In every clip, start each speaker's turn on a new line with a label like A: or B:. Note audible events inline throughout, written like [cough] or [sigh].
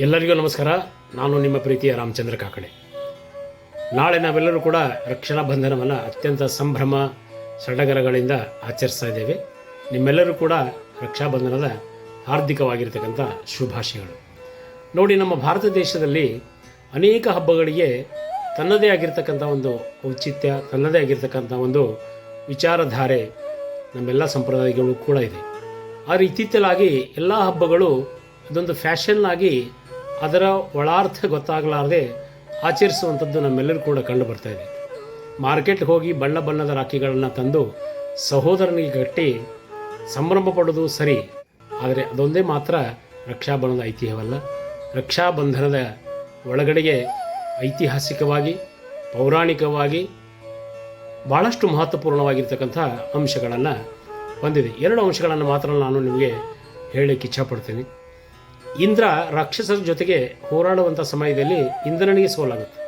A: ಎಲ್ಲರಿಗೂ ನಮಸ್ಕಾರ. ನಾನು ನಿಮ್ಮ ಪ್ರೀತಿಯ ರಾಮಚಂದ್ರ ಕಾಕಡೆ. ನಾಳೆ ನಾವೆಲ್ಲರೂ ಕೂಡ ರಕ್ಷಣಾ ಬಂಧನವನ್ನು ಅತ್ಯಂತ ಸಂಭ್ರಮ, ಸಡಗರಗಳಿಂದ ಆಚರಿಸ್ತಾ ಇದ್ದೇವೆ. ನಿಮ್ಮೆಲ್ಲರೂ ಕೂಡ ರಕ್ಷಾಬಂಧನದ ಹಾರ್ದಿಕವಾಗಿರ್ತಕ್ಕಂಥ ಶುಭಾಶಯಗಳು. ನೋಡಿ, ನಮ್ಮ ಭಾರತ ದೇಶದಲ್ಲಿ ಅನೇಕ ಹಬ್ಬಗಳಿಗೆ ತನ್ನದೇ ಆಗಿರ್ತಕ್ಕಂಥ ಒಂದು ಔಚಿತ್ಯ, ತನ್ನದೇ ಆಗಿರ್ತಕ್ಕಂಥ ಒಂದು ವಿಚಾರಧಾರೆ ನಮ್ಮೆಲ್ಲ ಸಂಪ್ರದಾಯಗಳು ಕೂಡ ಇದೆ. ಆದರೆ ಇತ್ತೀಚಲಾಗಿ ಎಲ್ಲ ಹಬ್ಬಗಳು ಅದೊಂದು ಫ್ಯಾಷನ್ ಆಗಿ ಅದರ ಒಳಾರ್ಥ ಗೊತ್ತಾಗಲಾರದೆ ಆಚರಿಸುವಂಥದ್ದು ನಮ್ಮೆಲ್ಲರೂ ಕೂಡ ಕಂಡು ಬರ್ತಾ ಇದೆ. ಮಾರ್ಕೆಟ್ಗೆ ಹೋಗಿ ಬಣ್ಣ ಬಣ್ಣದ ರಾಖಿಗಳನ್ನು ತಂದು ಸಹೋದರನಿಗೆ ಕಟ್ಟಿ ಸಂಭ್ರಮ ಪಡೋದು ಸರಿ, ಆದರೆ ಅದೊಂದೇ ಮಾತ್ರ ರಕ್ಷಾಬಂಧನದ ಐತಿಹ್ಯವಲ್ಲ. ರಕ್ಷಾಬಂಧನದ ಒಳಗಡೆಗೆ ಐತಿಹಾಸಿಕವಾಗಿ, ಪೌರಾಣಿಕವಾಗಿ ಭಾಳಷ್ಟು ಮಹತ್ವಪೂರ್ಣವಾಗಿರ್ತಕ್ಕಂಥ ಅಂಶಗಳನ್ನು ಹೊಂದಿದೆ. ಎರಡು ಅಂಶಗಳನ್ನು ಮಾತ್ರ ನಾನು ನಿಮಗೆ ಹೇಳಲಿಕ್ಕೆ ಇಚ್ಛಪಡ್ತೀನಿ. ಇಂದ್ರ ರಾಕ್ಷಸರ ಜೊತೆಗೆ ಹೋರಾಡುವಂಥ ಸಮಯದಲ್ಲಿ ಇಂದ್ರನಿಗೆ ಸೋಲಾಗುತ್ತೆ.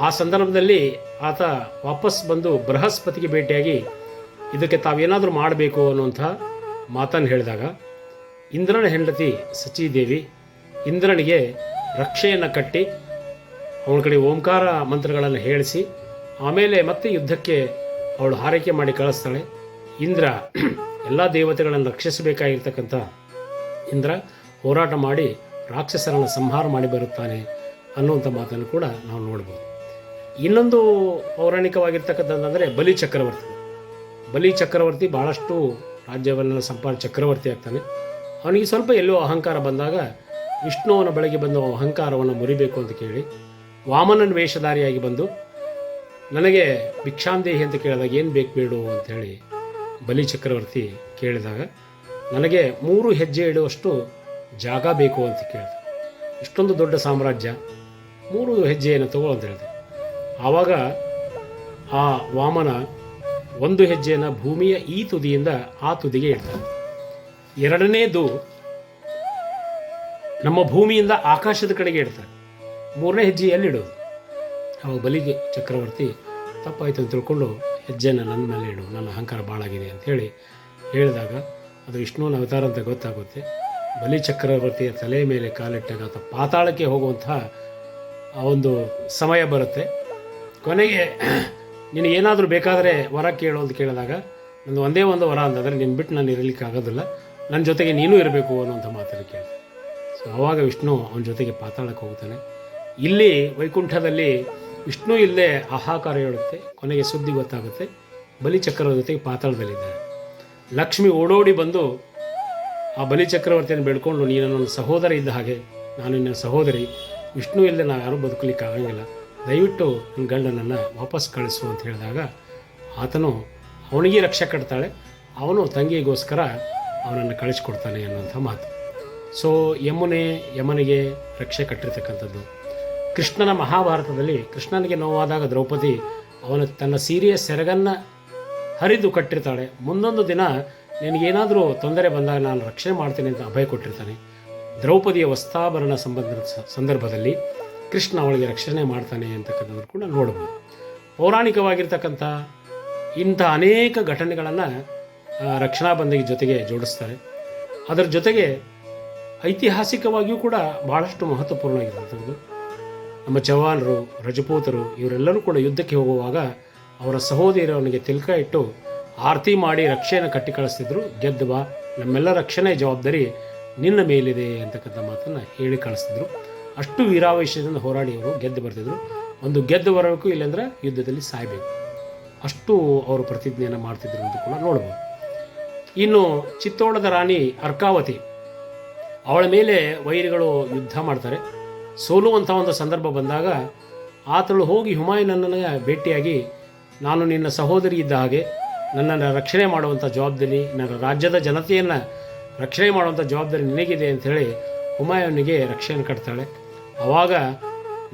A: ಆ ಸಂದರ್ಭದಲ್ಲಿ ಆತ ವಾಪಸ್ ಬಂದು ಬೃಹಸ್ಪತಿಗೆ ಭೇಟಿಯಾಗಿ, ಇದಕ್ಕೆ ತಾವೇನಾದರೂ ಮಾಡಬೇಕು ಅನ್ನುವಂಥ ಮಾತನ್ನು ಹೇಳಿದಾಗ, ಇಂದ್ರನ ಹೆಂಡತಿ ಸಚೀದೇವಿ ಇಂದ್ರನಿಗೆ ರಕ್ಷೆಯನ್ನು ಕಟ್ಟಿ, ಅವಳ ಕಡೆ ಓಂಕಾರ ಮಂತ್ರಗಳನ್ನು ಹೇಳಿಸಿ, ಆಮೇಲೆ ಮತ್ತೆ ಯುದ್ಧಕ್ಕೆ ಅವಳು ಹಾರೈಕೆ ಮಾಡಿ ಕಳಿಸ್ತಾಳೆ. ಇಂದ್ರ [clears throat] ಎಲ್ಲ ದೇವತೆಗಳನ್ನು ರಕ್ಷಿಸಬೇಕಾಗಿರ್ತಕ್ಕಂಥ ಇಂದ್ರ ಹೋರಾಟ ಮಾಡಿ ರಾಕ್ಷಸರನ್ನು ಸಂಹಾರ ಮಾಡಿ ಬರುತ್ತಾನೆ ಅನ್ನುವಂಥ ಮಾತನ್ನು ಕೂಡ ನಾವು ನೋಡ್ಬೋದು. ಇನ್ನೊಂದು ಪೌರಾಣಿಕವಾಗಿರ್ತಕ್ಕಂಥದ್ದಂದರೆ ಬಲಿ ಚಕ್ರವರ್ತಿ. ಬಲಿ ಚಕ್ರವರ್ತಿ ಭಾಳಷ್ಟು ರಾಜ್ಯವನ್ನೆಲ್ಲ ಸಂಪಾದ ಚಕ್ರವರ್ತಿ ಆಗ್ತಾನೆ. ಅವನಿಗೆ ಸ್ವಲ್ಪ ಎಲ್ಲೋ ಅಹಂಕಾರ ಬಂದಾಗ ವಿಷ್ಣುವನ ಬಳಿಗೆ ಬಂದು ಅಹಂಕಾರವನ್ನು ಮುರಿಬೇಕು ಅಂತ ಕೇಳಿ ವಾಮನನ ವೇಷಧಾರಿಯಾಗಿ ಬಂದು, ನನಗೆ ಭಿಕ್ಷಾಂದೇಹಿ ಅಂತ ಕೇಳಿದಾಗ ಏನು ಬೇಕು ಬೇಡು ಅಂಥೇಳಿ ಬಲಿ ಚಕ್ರವರ್ತಿ ಕೇಳಿದಾಗ, ನನಗೆ ಮೂರು ಹೆಜ್ಜೆ ಇಡುವಷ್ಟು ಜಾಗ ಬೇಕು ಅಂತ ಕೇಳಿದ. ಇಷ್ಟೊಂದು ದೊಡ್ಡ ಸಾಮ್ರಾಜ್ಯ, ಮೂರು ಹೆಜ್ಜೆಯನ್ನು ತಗೋ ಅಂತ ಹೇಳಿದೆ ಆವಾಗ ಆ ವಾಮನ ಒಂದು ಹೆಜ್ಜೆಯನ್ನು ಭೂಮಿಯ ಈ ತುದಿಯಿಂದ ಆ ತುದಿಗೆ ಇಡ್ತಾನೆ ಎರಡನೇದು ನಮ್ಮ ಭೂಮಿಯಿಂದ ಆಕಾಶದ ಕಡೆಗೆ ಇಡ್ತಾರೆ. ಮೂರನೇ ಹೆಜ್ಜೆ ಇಡೋದು. ಅವಾಗ ಬಲಿಗೆ ಚಕ್ರವರ್ತಿ, ತಪ್ಪಾಯಿತು ಅಂತ ತಿಳ್ಕೊಂಡು ಹೆಜ್ಜೆನ ನನ್ನ ಮೇಲೆ ಇಡು, ನನ್ನ ಅಹಂಕಾರ ಭಾಳಾಗಿದೆ ಅಂತ ಹೇಳಿ ಹೇಳಿದಾಗ ಅದು ವಿಷ್ಣುವನ ಅವತಾರ ಅಂತ ಗೊತ್ತಾಗುತ್ತೆ. ಬಲಿ ಚಕ್ರವರ್ತಿಯ ತಲೆ ಮೇಲೆ ಕಾಲಿಟ್ಟಾಗ ಅಥವಾ ಪಾತಾಳಕ್ಕೆ ಹೋಗುವಂತಹ ಆ ಒಂದು ಸಮಯ ಬರುತ್ತೆ. ಕೊನೆಗೆ ನಿನಗೇನಾದರೂ ಬೇಕಾದರೆ ವರ ಕೇಳು ಅಂತ ಕೇಳಿದಾಗ, ನಂದು ಒಂದೇ ಒಂದು ವರ ಅಂತಂದರೆ ನಿನ್ನ ಬಿಟ್ಟು ನಾನು ಇರಲಿಕ್ಕೆ ಆಗೋದಿಲ್ಲ. ನನ್ನ ಜೊತೆಗೆ ನೀನು ಇರಬೇಕು ಅನ್ನುವಂಥ ಮಾತನ್ನು ಕೇಳಿದೆ. ಸೊ ಆವಾಗ ವಿಷ್ಣು ಅವನ ಜೊತೆಗೆ ಪಾತಾಳಕ್ಕೆ ಹೋಗ್ತಾನೆ. ಇಲ್ಲಿ ವೈಕುಂಠದಲ್ಲಿ ವಿಷ್ಣು ಇಲ್ಲದೆ ಆಹಾಕಾರ ಹೇಳುತ್ತೆ, ಕೊನೆಗೆ ಸುದ್ದಿ ಗೊತ್ತಾಗುತ್ತೆ. ಬಲಿ ಚಕ್ರದ ಜೊತೆಗೆ ಪಾತಾಳದಲ್ಲಿದ್ದಾರೆ. ಲಕ್ಷ್ಮಿ ಓಡೋಡಿ ಬಂದು ಆ ಬಲಿ ಚಕ್ರವರ್ತಿಯನ್ನು ಬೇಡ್ಕೊಂಡು ನೀನು ನನ್ನ ಸಹೋದರ ಇದ್ದ ಹಾಗೆ ನಾನು ನಿನ್ನ ಸಹೋದರಿ. ವಿಷ್ಣು ಇಲ್ಲದೆ ನಾವು ಯಾರೂ ಬದುಕಲಿಕ್ಕೆ ಆಗಂಗಿಲ್ಲ. ದಯವಿಟ್ಟು ನನ್ನ ಗಂಡನನ್ನು ವಾಪಸ್ ಕಳಿಸು ಅಂತ ಹೇಳಿದಾಗ ಆತನು ಅವನಿಗೆ ರಕ್ಷೆ ಕಟ್ತಾಳೆ, ಅವನು ತಂಗಿಗೋಸ್ಕರ ಅವನನ್ನು ಕಳಿಸ್ಕೊಡ್ತಾನೆ ಅನ್ನುವಂಥ ಮಾತು. ಸೊ ಯಮುನೆ, ಯಮನಿಗೆ ರಕ್ಷೆ ಕಟ್ಟಿರ್ತಕ್ಕಂಥದ್ದು. ಕೃಷ್ಣನ ಮಹಾಭಾರತದಲ್ಲಿ ಕೃಷ್ಣನಿಗೆ ನೋವಾದಾಗ ದ್ರೌಪದಿ ಅವನ ತನ್ನ ಸೀರೆಯ ಸೆರಗನ್ನು ಹರಿದು ಕಟ್ಟಿರ್ತಾಳೆ. ಮುಂದೊಂದು ದಿನ ನಿನಗೇನಾದರೂ ತೊಂದರೆ ಬಂದಾಗ ನಾನು ರಕ್ಷಣೆ ಮಾಡ್ತೀನಿ ಅಂತ ಅಭಯ ಕೊಟ್ಟಿರ್ತಾನೆ. ದ್ರೌಪದಿಯ ವಸ್ತಾಭರಣ ಸಂಬಂಧ ಸಂದರ್ಭದಲ್ಲಿ ಕೃಷ್ಣ ಅವಳಿಗೆ ರಕ್ಷಣೆ ಮಾಡ್ತಾನೆ ಅಂತಕ್ಕಂಥದ್ದು ಕೂಡ ನೋಡ್ಬೋದು ಪೌರಾಣಿಕವಾಗಿರ್ತಕ್ಕಂಥ ಇಂಥ ಅನೇಕ ಘಟನೆಗಳನ್ನು ರಕ್ಷಣಾ ಬಂದಿಗೆ ಜೊತೆಗೆ ಜೋಡಿಸ್ತಾರೆ. ಅದರ ಜೊತೆಗೆ ಐತಿಹಾಸಿಕವಾಗಿಯೂ ಕೂಡ ಭಾಳಷ್ಟು ಮಹತ್ವಪೂರ್ಣವಾಗಿರ್ತಕ್ಕಂಥದ್ದು. ನಮ್ಮ ಜವಾನರು, ರಜಪೂತರು, ಇವರೆಲ್ಲರೂ ಕೂಡ ಯುದ್ಧಕ್ಕೆ ಹೋಗುವಾಗ ಅವರ ಸಹೋದರಿಯವನಿಗೆ ತಿಲಕ ಇಟ್ಟು ಆರತಿ ಮಾಡಿ ರಕ್ಷೆಯನ್ನು ಕಟ್ಟಿ ಕಳಿಸ್ತಿದ್ರು ಗೆದ್ದು ಬಾ ನಮ್ಮೆಲ್ಲ ರಕ್ಷಣೆ ಜವಾಬ್ದಾರಿ ನಿನ್ನ ಮೇಲಿದೆ ಅಂತಕ್ಕಂಥ ಮಾತನ್ನು ಹೇಳಿ ಕಳಿಸ್ತಿದ್ರು ಅಷ್ಟು ವೀರಾವೇಶದಿಂದ ಹೋರಾಡಿ ಅವರು ಗೆದ್ದು ಬರ್ತಿದ್ರು. ಒಂದು ಗೆದ್ದು ಬರಬೇಕು, ಇಲ್ಲಾಂದ್ರೆ ಯುದ್ಧದಲ್ಲಿ ಸಾಯಬೇಕು. ಅಷ್ಟು ಅವರು ಪ್ರತಿಜ್ಞೆಯನ್ನು ಮಾಡ್ತಿದ್ರು ಅಂತ ಕೂಡ ನೋಡ್ಬೋದು. ಇನ್ನು ಚಿತ್ತೋಳದ ರಾಣಿ ಅರ್ಕಾವತಿ, ಅವಳ ಮೇಲೆ ವೈರಿಗಳು ಯುದ್ಧ ಮಾಡ್ತಾರೆ. ಸೋಲುವಂಥ ಒಂದು ಸಂದರ್ಭ ಬಂದಾಗ ಆತಳು ಹೋಗಿ ಹುಮಾಯೂನನ್ನು ಭೇಟಿಯಾಗಿ ನಾನು ನಿನ್ನ ಸಹೋದರಿ ಇದ್ದ ಹಾಗೆ ನನ್ನನ್ನು ರಕ್ಷಣೆ ಮಾಡುವಂಥ ಜವಾಬ್ದಾರಿ ನನ್ನ ರಾಜ್ಯದ ಜನತೆಯನ್ನು ರಕ್ಷಣೆ ಮಾಡುವಂಥ ಜವಾಬ್ದಾರಿ ನಿನಗಿದೆ ಅಂಥೇಳಿ ಹುಮಾಯೂನಿಗೆ ರಕ್ಷಣೆ ಕಟ್ತಾಳೆ. ಆವಾಗ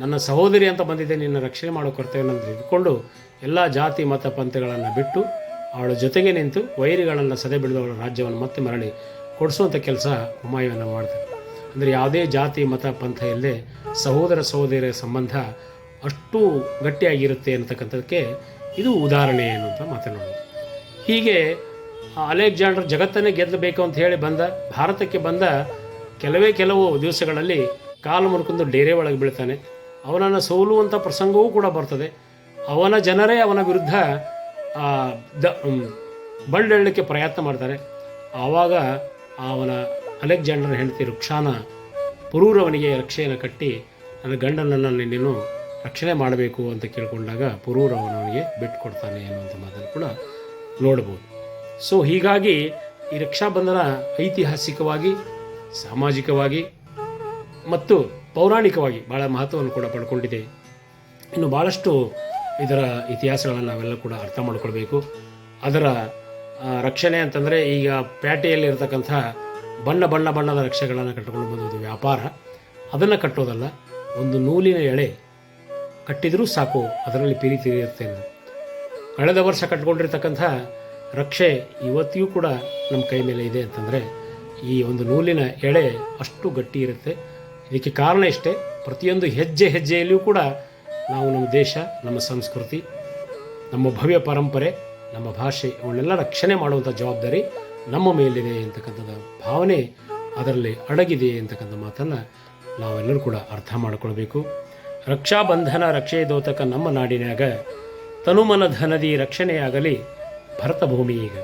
A: ನನ್ನ ಸಹೋದರಿ ಅಂತ ಬಂದಿದ್ದೆ, ನಿನ್ನ ರಕ್ಷಣೆ ಮಾಡೋ ಕರ್ತವ್ಯ ಅಂತ ಇಟ್ಕೊಂಡು ಎಲ್ಲ ಜಾತಿ, ಮತ, ಪಂಥಗಳನ್ನು ಬಿಟ್ಟು ಅವಳ ಜೊತೆಗೆ ನಿಂತು ವೈರಿಗಳನ್ನು ಸದೆ ಅವಳ ರಾಜ್ಯವನ್ನು ಮತ್ತೆ ಮರಳಿ ಕೊಡಿಸುವಂಥ ಕೆಲಸ ಹುಮಾಯೂನ ಮಾಡ್ತಾರೆ ಅಂದರೆ ಯಾವುದೇ ಜಾತಿ, ಮತ, ಪಂಥ ಇಲ್ಲದೆ ಸಹೋದರ ಸಹೋದರಿಯರ ಸಂಬಂಧ ಅಷ್ಟು ಗಟ್ಟಿಯಾಗಿರುತ್ತೆ ಅಂತಕ್ಕಂಥದ್ದಕ್ಕೆ ಇದು ಉದಾಹರಣೆ ಏನು ಅಂತ ಮಾತನಾಡೋದು. ಹೀಗೆ ಅಲೆಕ್ಸಾಂಡರ್ ಜಗತ್ತನ್ನೇ ಗೆಲ್ಲಬೇಕು ಅಂತ ಹೇಳಿ ಬಂದ, ಭಾರತಕ್ಕೆ ಬಂದ ಕೆಲವೇ ಕೆಲವು ದಿವಸಗಳಲ್ಲಿ ಕಾಲು ಮುರ್ಕೊಂಡು ಡೇರೆ ಒಳಗೆ ಬೀಳ್ತಾನೆ. ಅವನನ್ನು ಸೋಲುವಂಥ ಪ್ರಸಂಗವೂ ಕೂಡ ಬರ್ತದೆ. ಅವನ ಜನರೇ ಅವನ ವಿರುದ್ಧ ದ ಬಂಡೆಳ್ಳಕ್ಕೆ ಪ್ರಯತ್ನ ಮಾಡ್ತಾರೆ. ಆವಾಗ ಅವನ ಅಲೆಕ್ಸಾಂಡರ್ ಹೆಂಡತಿ ರುಕ್ಷಾನ ಪುರೂರವನಿಗೆ ರಕ್ಷೆಯನ್ನು ಕಟ್ಟಿ, ನನ್ನ ಗಂಡನನ್ನು ನೀನು ರಕ್ಷಣೆ ಮಾಡಬೇಕು ಅಂತ ಕೇಳಿಕೊಂಡಾಗ ಪುರೂರವನಿಗೆ ಬಿಟ್ಟು ಕೊಡ್ತಾನೆ ಅನ್ನುವಂಥ ಮಾತನ್ನು ಕೂಡ ನೋಡ್ಬೋದು. ಸೊ ಹೀಗಾಗಿ ಈ ರಕ್ಷಾಬಂಧನ ಐತಿಹಾಸಿಕವಾಗಿ, ಸಾಮಾಜಿಕವಾಗಿ ಮತ್ತು ಪೌರಾಣಿಕವಾಗಿ ಭಾಳ ಮಹತ್ವವನ್ನು ಕೂಡ ಪಡ್ಕೊಂಡಿದೆ. ಇನ್ನು ಭಾಳಷ್ಟು ಇದರ ಇತಿಹಾಸಗಳನ್ನು ನಾವೆಲ್ಲ ಕೂಡ ಅರ್ಥ ಮಾಡ್ಕೊಳ್ಬೇಕು. ಅದರ ರಕ್ಷಣೆ ಅಂತಂದರೆ ಈಗ ಪೇಟೆಯಲ್ಲಿ ಬಣ್ಣ ಬಣ್ಣ ಬಣ್ಣದ ರಕ್ಷೆಗಳನ್ನು ಕಟ್ಟಿಕೊಂಡು ಬಂದದ್ದು ವ್ಯಾಪಾರ. ಅದನ್ನು ಕಟ್ಟೋದಲ್ಲ, ಒಂದು ನೂಲಿನ ಎಳೆ ಕಟ್ಟಿದರೂ ಸಾಕು, ಅದರಲ್ಲಿ ಪ್ರೀತಿ ಇರುತ್ತೆ ಅಂತ. ಕಳೆದ ವರ್ಷ ಕಟ್ಕೊಂಡಿರ್ತಕ್ಕಂಥ ರಕ್ಷೆ ಇವತ್ತಿಗೂ ಕೂಡ ನಮ್ಮ ಕೈ ಮೇಲೆ ಇದೆ ಅಂತಂದರೆ, ಈ ಒಂದು ನೂಲಿನ ಎಳೆ ಅಷ್ಟು ಗಟ್ಟಿ ಇರುತ್ತೆ ಇದಕ್ಕೆ ಕಾರಣ ಇಷ್ಟೇ, ಪ್ರತಿಯೊಂದು ಹೆಜ್ಜೆ ಹೆಜ್ಜೆಯಲ್ಲಿಯೂ ಕೂಡ ನಾವು ನಮ್ಮ ದೇಶ, ನಮ್ಮ ಸಂಸ್ಕೃತಿ, ನಮ್ಮ ಭವ್ಯ ಪರಂಪರೆ, ನಮ್ಮ ಭಾಷೆ, ಅವನ್ನೆಲ್ಲ ರಕ್ಷಣೆ ಮಾಡುವಂಥ ಜವಾಬ್ದಾರಿ ನಮ್ಮ ಮೇಲಿದೆ ಅಂತಕ್ಕಂಥದ್ದು ಭಾವನೆ ಅದರಲ್ಲಿ ಅಡಗಿದೆ ಅಂತಕ್ಕಂಥ ಮಾತನ್ನು ನಾವೆಲ್ಲರೂ ಕೂಡ ಅರ್ಥ ಮಾಡಿಕೊಳ್ಬೇಕು ರಕ್ಷಾಬಂಧನ ರಕ್ಷೆ ದೋತಕ ನಮ್ಮ ನಾಡಿನಾಗ ತನುಮನ ಧನದಿ ರಕ್ಷಣೆಯಾಗಲಿ ಭರತಭೂಮಿ ಈಗ.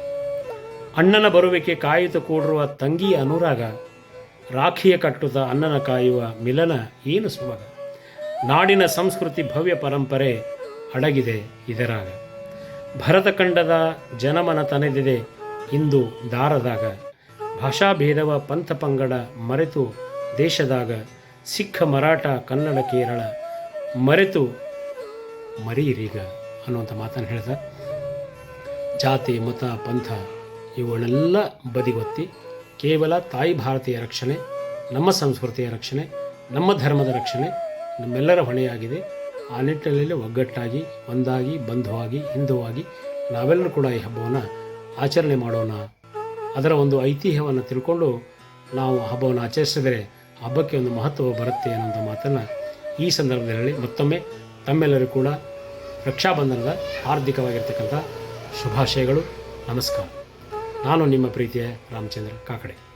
A: ಅಣ್ಣನ ಬರುವಿಕೆ ಕಾಯುತ್ತ ಕೂಡಿರುವ ತಂಗಿ ಅನುರಾಗ, ರಾಖಿಯ ಕಟ್ಟುತ್ತ ಅನ್ನನ ಕಾಯುವ ಮಿಲನ ಏನು ಸುಮಗ? ನಾಡಿನ ಸಂಸ್ಕೃತಿ ಭವ್ಯ ಪರಂಪರೆ ಅಡಗಿದೆ ಇದರಾಗ. ಭರತ ಖಂಡದ ಜನಮನ ತನೆದಿದೆ ಇಂದು ದಾರದಾಗ. ಭಾಷಾ ಭೇದವ ಪಂಥ ಪಂಗಡ ಮರೆತು ದೇಶದಾಗ, ಸಿಖ ಮರಾಠ ಕನ್ನಡ ಕೇರಳ ಮರೆತು ಮರೀರೀಗ ಅನ್ನುವಂಥ ಮಾತನ್ನು ಹೇಳ್ದ ಜಾತಿ, ಮತ, ಪಂಥ ಇವುಗಳನ್ನೆಲ್ಲ ಬದಿಗೊತ್ತಿ ಕೇವಲ ತಾಯಿ ಭಾರತೀಯ ರಕ್ಷಣೆ, ನಮ್ಮ ಸಂಸ್ಕೃತಿಯ ರಕ್ಷಣೆ, ನಮ್ಮ ಧರ್ಮದ ರಕ್ಷಣೆ ನಮ್ಮೆಲ್ಲರ ಹೊಣೆಯಾಗಿದೆ. ಆ ನಿಟ್ಟಿನಲ್ಲಿ ಒಗ್ಗಟ್ಟಾಗಿ, ಒಂದಾಗಿ, ಬಂಧುವಾಗಿ, ಹಿಂದುವಾಗಿ ನಾವೆಲ್ಲರೂ ಕೂಡ ಈ ಹಬ್ಬವನ್ನು ಆಚರಣೆ ಮಾಡೋಣ. ಅದರ ಒಂದು ಐತಿಹ್ಯವನ್ನು ತಿಳ್ಕೊಂಡು ನಾವು ಹಬ್ಬವನ್ನು ಆಚರಿಸಿದರೆ ಹಬ್ಬಕ್ಕೆ ಒಂದು ಮಹತ್ವ ಬರುತ್ತೆ ಅನ್ನೋಂಥ ಮಾತನ್ನು ಈ ಸಂದರ್ಭದಲ್ಲಿ ಮತ್ತೊಮ್ಮೆ ತಮ್ಮೆಲ್ಲರೂ ಕೂಡ ರಕ್ಷಾಬಂಧನದ ಹಾರ್ದಿಕವಾಗಿರ್ತಕ್ಕಂಥ ಶುಭಾಶಯಗಳು. ನಮಸ್ಕಾರ. ನಾನು ನಿಮ್ಮ ಪ್ರೀತಿಯ ರಾಮಚಂದ್ರ ಕಾಕಡೆ.